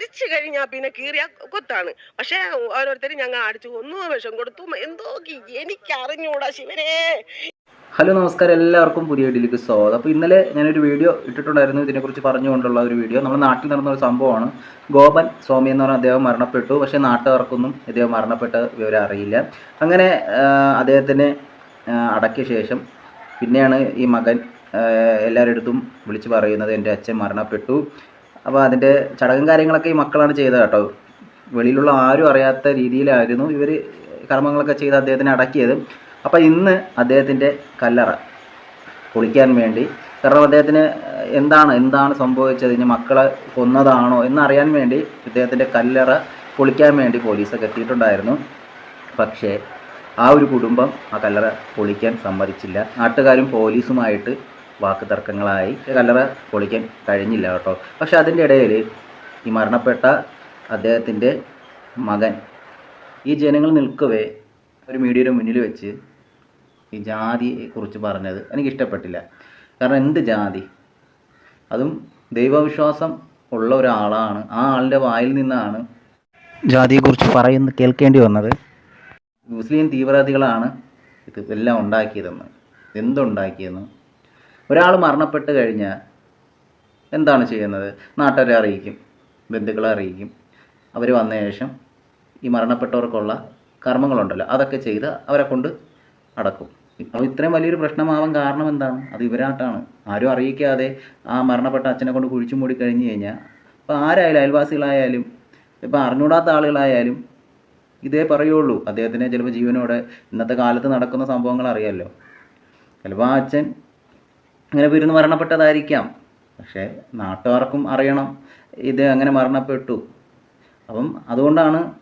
മരിച്ചു കഴിഞ്ഞാൽ പിന്നെ കീറിയ കൊത്താണ്. പക്ഷേ ഓരോരുത്തരും ഞങ്ങൾ അടിച്ചു ഒന്ന് വിഷം കൊടുത്തു. എന്തോ എനിക്ക് അറിഞ്ഞൂടാ ശിവനെ. ഹലോ നമസ്കാരം. എല്ലാവർക്കും പുതിയ വീഡിയോയിലേക്ക് സ്വാഗതം. അപ്പോൾ ഇന്നലെ ഞാനൊരു വീഡിയോ ഇട്ടിട്ടുണ്ടായിരുന്നു. ഇതിനെക്കുറിച്ച് പറഞ്ഞുകൊണ്ടുള്ള ഒരു വീഡിയോ. നമ്മുടെ നാട്ടിൽ നടന്ന ഒരു സംഭവമാണ്. ഗോപൻ സ്വാമി എന്ന് പറഞ്ഞ അദ്ദേഹം മരണപ്പെട്ടു. പക്ഷേ നാട്ടുകാർക്കൊന്നും ഇദ്ദേഹം മരണപ്പെട്ട വിവരം അറിയില്ല. അങ്ങനെ അദ്ദേഹത്തിനെ അടക്കിയ ശേഷം പിന്നെയാണ് ഈ മകൻ എല്ലാവരുടെ അടുത്തും വിളിച്ച് പറയുന്നത് എന്റെ അച്ഛൻ മരണപ്പെട്ടു. അപ്പോൾ അതിന്റെ ചടങ്ങും കാര്യങ്ങളൊക്കെ ഈ മക്കളാണ് ചെയ്തത് കേട്ടോ. വെളിയിലുള്ള ആരും അറിയാത്ത രീതിയിലായിരുന്നു ഇവർ കർമ്മങ്ങളൊക്കെ ചെയ്ത് അദ്ദേഹത്തിനെ അടക്കിയത്. അപ്പോൾ ഇന്ന് അദ്ദേഹത്തിന്റെ കല്ലറ പൊളിക്കാൻ വേണ്ടി. കാരണം അദ്ദേഹത്തിന് എന്താണ് എന്താണ് സംഭവിച്ചത്? ഇനി മക്കളെ കൊന്നതാണോ എന്നറിയാൻ വേണ്ടി ഇദ്ദേഹത്തിന്റെ കല്ലറ പൊളിക്കാൻ വേണ്ടി പോലീസൊക്കെ എത്തിയിട്ടുണ്ടായിരുന്നു. പക്ഷേ ആ ഒരു കുടുംബം ആ കല്ലറ പൊളിക്കാൻ സമ്മതിച്ചില്ല. നാട്ടുകാരും പോലീസുമായിട്ട് വാക്ക് തർക്കങ്ങളായി കല്ലറ പൊളിക്കാൻ കഴിഞ്ഞില്ല കേട്ടോ. പക്ഷെ അതിന്റെ ഇടയിൽ ഈ മരണപ്പെട്ട അദ്ദേഹത്തിന്റെ മകൻ ഈ ജനങ്ങൾ നിൽക്കവേ ഒരു മീഡിയയുടെ മുന്നിൽ വെച്ച് ഈ ജാതിയെ കുറിച്ച് പറഞ്ഞത് എനിക്ക് ഇഷ്ടപ്പെട്ടില്ല കാരണം എന്ത് ജാതി? അതും ദൈവവിശ്വാസം ഉള്ള ഒരാളാണ്. ആ ആളുടെ വായിൽ നിന്നാണ് ജാതിയെക്കുറിച്ച് പറയുന്ന കേൾക്കേണ്ടി വന്നത്. മുസ്ലിം തീവ്രവാദികളാണ് ഇത് എല്ലാം ഉണ്ടാക്കിയതെന്ന്. എന്തുണ്ടാക്കിയെന്ന്? ഒരാൾ മരണപ്പെട്ട് കഴിഞ്ഞാൽ എന്താണ് ചെയ്യുന്നത്? നാട്ടുകാരെ അറിയിക്കും ബന്ധുക്കളെ അറിയിക്കും. അവർ വന്ന ശേഷം ഈ മരണപ്പെട്ടവർക്കുള്ള കർമ്മങ്ങളുണ്ടല്ലോ അതൊക്കെ ചെയ്ത് അവരെ കൊണ്ട് അടക്കും അപ്പോൾ ഇത്രയും വലിയൊരു പ്രശ്നമാവാൻ കാരണം എന്താണ്? അത് ഇവരായിട്ടാണ്. ആരും അറിയിക്കാതെ ആ മരണപ്പെട്ട അച്ഛനെ കൊണ്ട് കുഴിച്ചു മൂടി കഴിഞ്ഞ് കഴിഞ്ഞാൽ ഇപ്പോൾ ആരായാലും അയൽവാസികളായാലും ഇപ്പോൾ അറിഞ്ഞൂടാത്ത ആളുകളായാലും ഇതേ പറയുള്ളൂ. അദ്ദേഹത്തിന് ചിലപ്പോൾ ജീവനോടെ ഇന്നത്തെ കാലത്ത് നടക്കുന്ന സംഭവങ്ങൾ അറിയാമല്ലോ ചിലപ്പോൾ ആ അച്ഛൻ അങ്ങനെ വിരുന്ന് മരണപ്പെട്ടതായിരിക്കാം. പക്ഷേ നാട്ടുകാർക്കും അറിയണം. ഇത് അങ്ങനെ മരണപ്പെട്ടു. അപ്പം അതുകൊണ്ടാണ്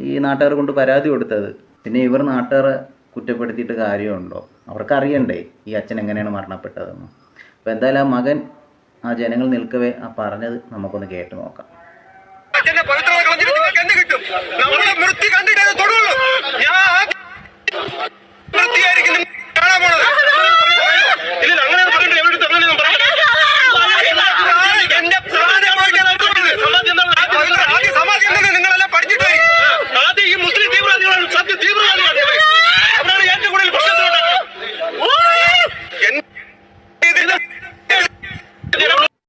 ഈ നാട്ടുകാർ കൊണ്ട് പരാതി കൊടുത്തത്. പിന്നെ ഇവർ നാട്ടുകാരെ കുറ്റപ്പെടുത്തിയിട്ട് കാര്യമുണ്ടോ? അവർക്കറിയണ്ടേ ഈ അച്ഛൻ എങ്ങനെയാണ് മരണപ്പെട്ടതെന്ന്. അപ്പോൾ എന്തായാലും ആ മകൻ ആ ജനങ്ങൾ നിൽക്കവേ ആ പറഞ്ഞത് നമുക്കൊന്ന് കേട്ട് നോക്കാം. പവിത്രത കളഞ്ഞിട്ട് നിങ്ങൾക്ക് എന്ത്